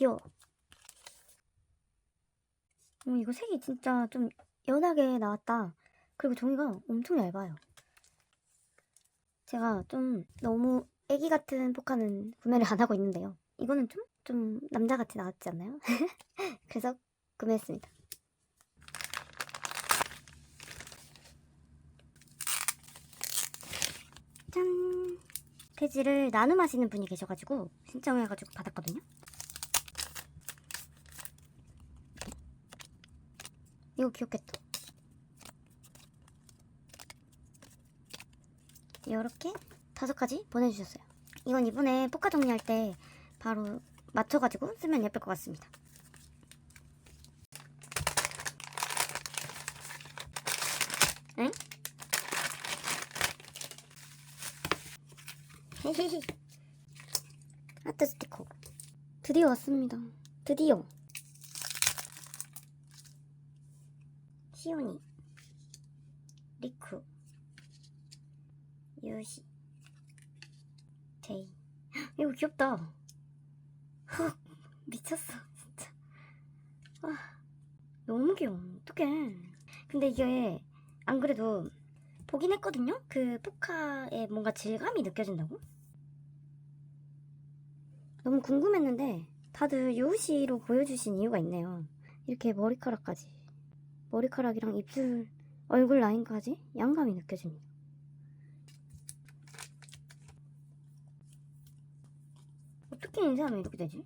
귀여워. 어, 이거 색이 진짜 좀 연하게 나왔다. 그리고 종이가 엄청 얇아요. 제가 좀 너무 애기 같은 포카는 구매를 안 하고 있는데요. 이거는 좀, 좀 남자같이 나왔지 않나요? 그래서 구매했습니다. 짠! 돼지를 나눔하시는 분이 계셔가지고 신청해가지고 받았거든요. 이거 귀엽겠다. 이렇게 다섯 가지 보내주셨어요. 이건 이번에 포카 정리할 때 바로 맞춰가지고 쓰면 예쁠 것 같습니다. 응? 헤헤헤. 하트 스티커. 드디어 왔습니다. 드디어. 시오니. 리쿠. 유시. 제이. 헉, 이거 귀엽다. 헉, 미쳤어, 진짜. 아, 너무 귀여워. 어떡해. 근데 이게, 안 그래도, 보긴 했거든요? 그 포카에 뭔가 질감이 느껴진다고? 너무 궁금했는데, 다들 유시로 보여주신 이유가 있네요. 이렇게 머리카락까지. 머리카락이랑 입술, 얼굴 라인까지 양감이 느껴집니다. 어떻게 인쇄하면 이렇게 되지?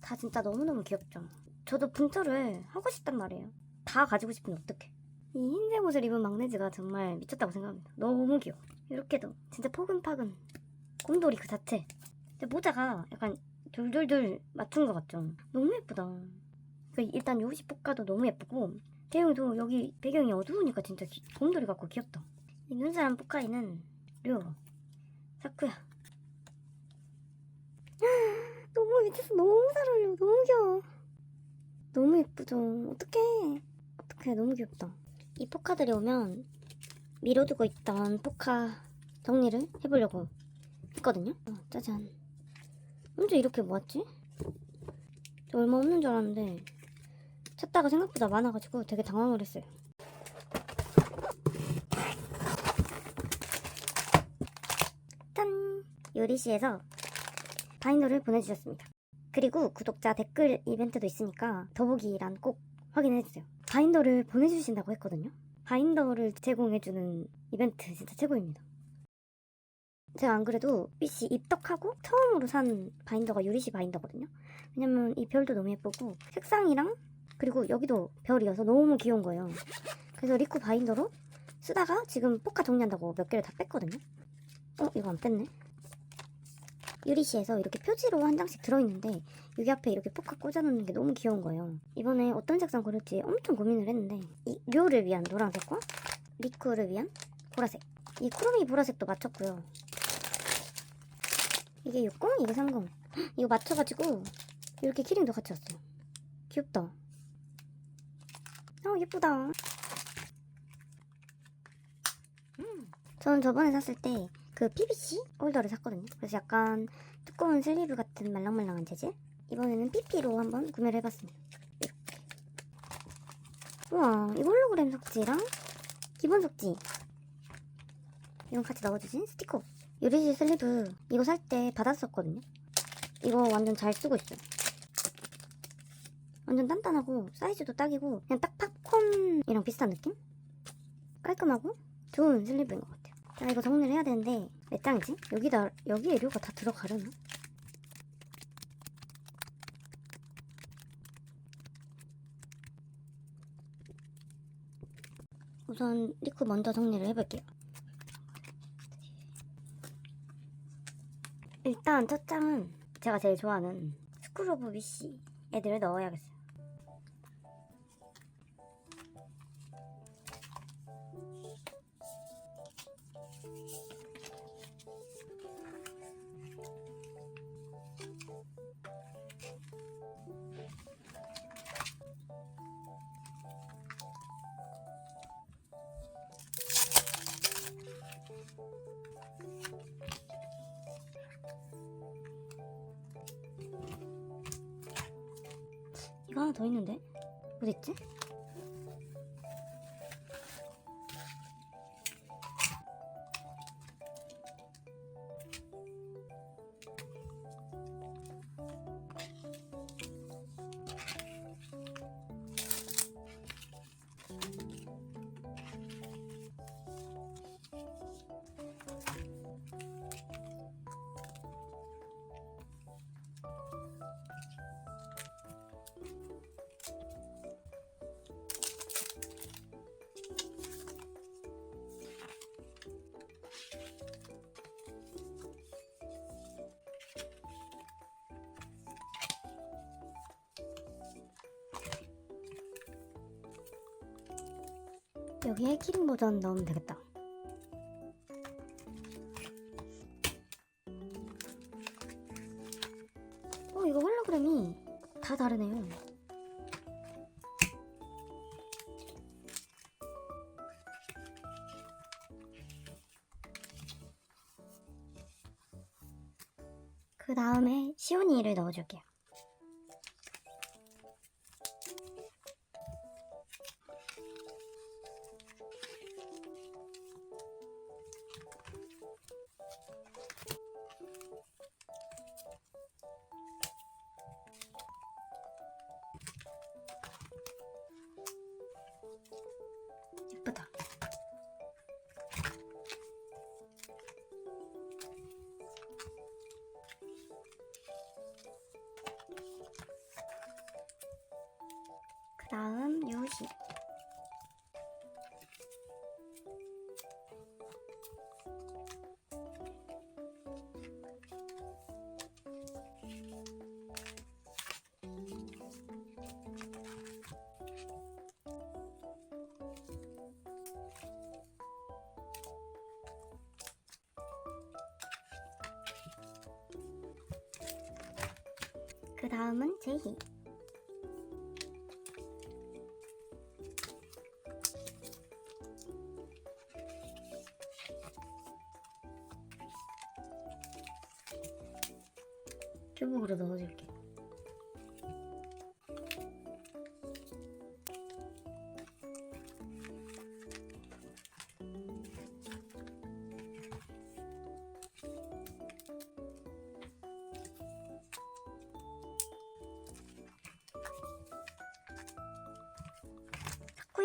다 진짜 너무너무 귀엽죠? 저도 분처를 하고 싶단 말이에요. 다 가지고 싶은데 어떡해. 이 흰색 옷을 입은 막내즈가 정말 미쳤다고 생각합니다. 너무 귀여워. 이렇게도 진짜 포근파근. 곰돌이 그 자체. 근데 모자가 약간 둘둘둘 맞춘 것 같죠? 너무 예쁘다. 그 일단 요시 포카도 너무 예쁘고 배경도 여기 배경이 어두우니까 진짜 기- 곰돌이 같고 귀엽다. 이 눈사람 포카이는 류 사쿠야. 너무 미쳤어 너무 잘 어울려. 너무 귀여워. 너무 예쁘죠? 어떡해. 어떡해. 너무 귀엽다. 이 포카들이 오면 미뤄두고 있던 포카 정리를 해보려고 했거든요. 어, 짜잔 언제 이렇게 모았지? 저 얼마 없는 줄 알았는데 찾다가 생각보다 많아가지고 되게 당황을 했어요 짠! 요리시에서 바이너를 보내주셨습니다. 그리고 구독자 댓글 이벤트도 있으니까 더보기란 꼭 확인해주세요. 바인더를 보내주신다고 했거든요. 바인더를 제공해주는 이벤트 진짜 최고입니다. 제가 안 그래도 PC 입덕하고 처음으로 산 바인더가 유리시 바인더거든요. 왜냐면 이 별도 너무 예쁘고 색상이랑 그리고 여기도 별이어서 너무 귀여운 거예요. 그래서 리쿠 바인더로 쓰다가 지금 포카 정리한다고 몇 개를 다 뺐거든요. 어 이거 안 뺐네 유리시에서 이렇게 표지로 한 장씩 들어있는데 여기 앞에 이렇게 포카 꽂아놓는 게 너무 귀여운 거예요 이번에 어떤 색상 고를지 엄청 고민을 했는데 이 료를 위한 노란색과 리쿠를 위한 보라색 이 크로미 보라색도 맞췄고요 이게 60 이게 30 이거 맞춰가지고 이렇게 키링도 같이 왔어요 귀엽다 어 예쁘다 음. 저는 저번에 샀을 때 그 PVC 홀더를 샀거든요. 그래서 약간 두꺼운 슬리브 같은 말랑말랑한 재질. 이번에는 PP로 한번 구매를 해봤습니다. 우와, 이 홀로그램 석지랑 기본 석지. 이건 같이 넣어주신 스티커. 유리시 슬리브 이거 살 때 받았었거든요. 이거 완전 잘 쓰고 있어요. 완전 단단하고 사이즈도 딱이고 그냥 딱 팝콘이랑 비슷한 느낌? 깔끔하고 좋은 슬리브인 것 같아요. 자 이거 정리를 해야 되는데 몇 장이지? 여기다 여기에 료가 다 들어가려나? 우선 리쿠 먼저 정리를 해볼게요. 일단 첫 장은 제가 제일 좋아하는 스쿨 오브 위시 애들을 넣어야겠어요. 하나 더 있는데 어딨지? 여기에 키링 버전 넣으면 되겠다. 어, 이거 홀로그램이 다 다르네요. 그 다음에 시오니를 넣어줄게요. 그 다음은 제희. 교복으로 넣어줄게.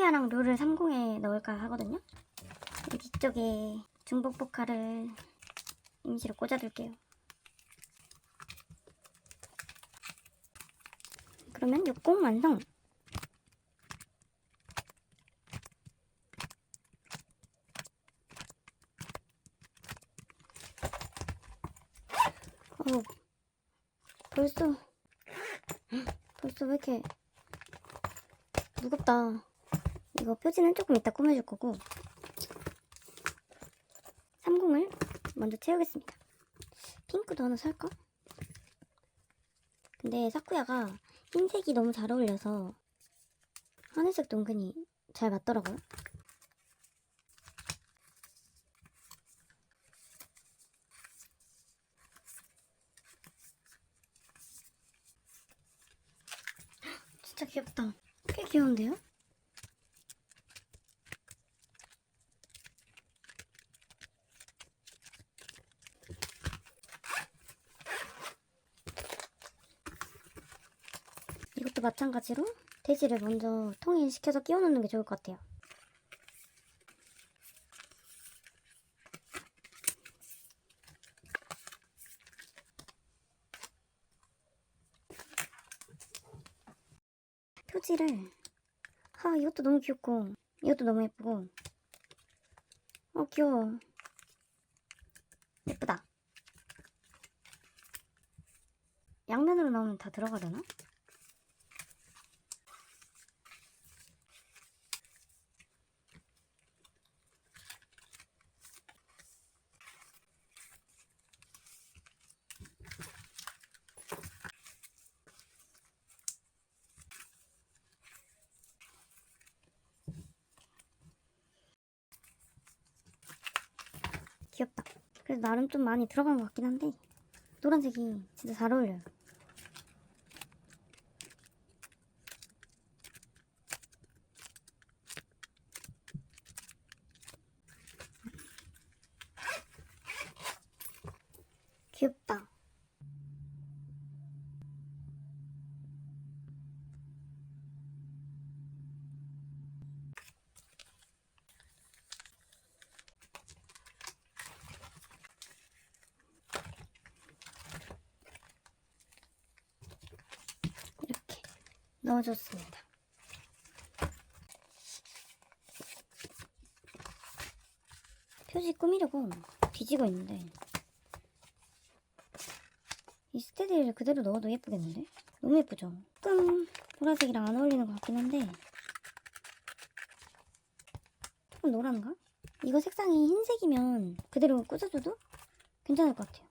사쿠야랑 룰을 30에 넣을까 하거든요. 뒤쪽에 중복 보카를 임시로 꽂아둘게요. 그러면 60 완성! 어, 벌써, 벌써 왜 이렇게 무겁다. 이거 표지는 조금 이따 꾸며줄 거고 30을 먼저 채우겠습니다. 핑크도 하나 살까? 근데 사쿠야가 흰색이 너무 잘 어울려서 하늘색도 은근히 잘 맞더라고요. 진짜 귀엽다. 꽤 귀여운데요? 이것도 마찬가지로 돼지를 먼저 통일시켜서 끼워놓는 게 좋을 것 같아요. 표지를 아 이것도 너무 귀엽고 이것도 너무 예쁘고 어 귀여워 예쁘다 양면으로 넣으면 다 들어가려나? 귀엽다. 그래도 나름 좀 많이 들어간 것 같긴 한데 노란색이 진짜 잘 어울려요. 넣어줬습니다. 표지 꾸미려고 뒤지고 있는데 이 스테디를 그대로 넣어도 예쁘겠는데? 너무 예쁘죠? 조금 보라색이랑 안 어울리는 것 같긴 한데 조금 노란가? 이거 색상이 흰색이면 그대로 꽂아줘도 괜찮을 것 같아요.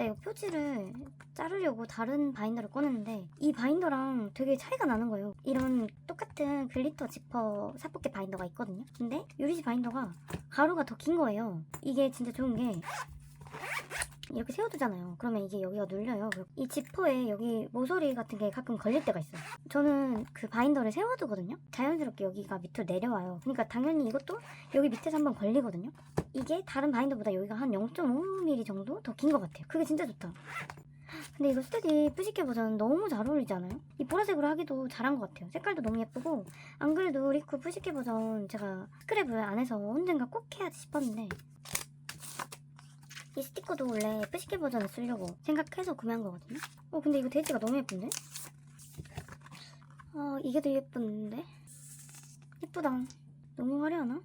자, 이 표지를 자르려고 다른 바인더를 꺼냈는데 이 바인더랑 되게 차이가 나는 거예요. 이런 똑같은 글리터 지퍼 사포켓 바인더가 있거든요. 근데 유리지 바인더가 가루가 더 긴 거예요. 이게 진짜 좋은 게 이렇게 세워두잖아요. 그러면 이게 여기가 눌려요. 이 지퍼에 여기 모서리 같은 게 가끔 걸릴 때가 있어요. 저는 그 바인더를 세워두거든요. 자연스럽게 여기가 밑으로 내려와요. 그러니까 당연히 이것도 여기 밑에서 한번 걸리거든요. 이게 다른 바인더보다 여기가 한 0.5mm 정도 더 긴 것 같아요. 그게 진짜 좋다. 근데 이거 스테디 푸시케 버전 너무 잘 어울리지 않아요? 이 보라색으로 하기도 잘한 것 같아요. 색깔도 너무 예쁘고 안 그래도 리쿠 푸시케 버전 제가 스크랩을 안 해서 언젠가 꼭 해야지 싶었는데 이 스티커도 원래 푸시케 버전을 쓰려고 생각해서 구매한 거거든요. 어 근데 이거 돼지가 너무 예쁜데? 아 이게 더 예쁜데? 예쁘다. 너무 화려하나?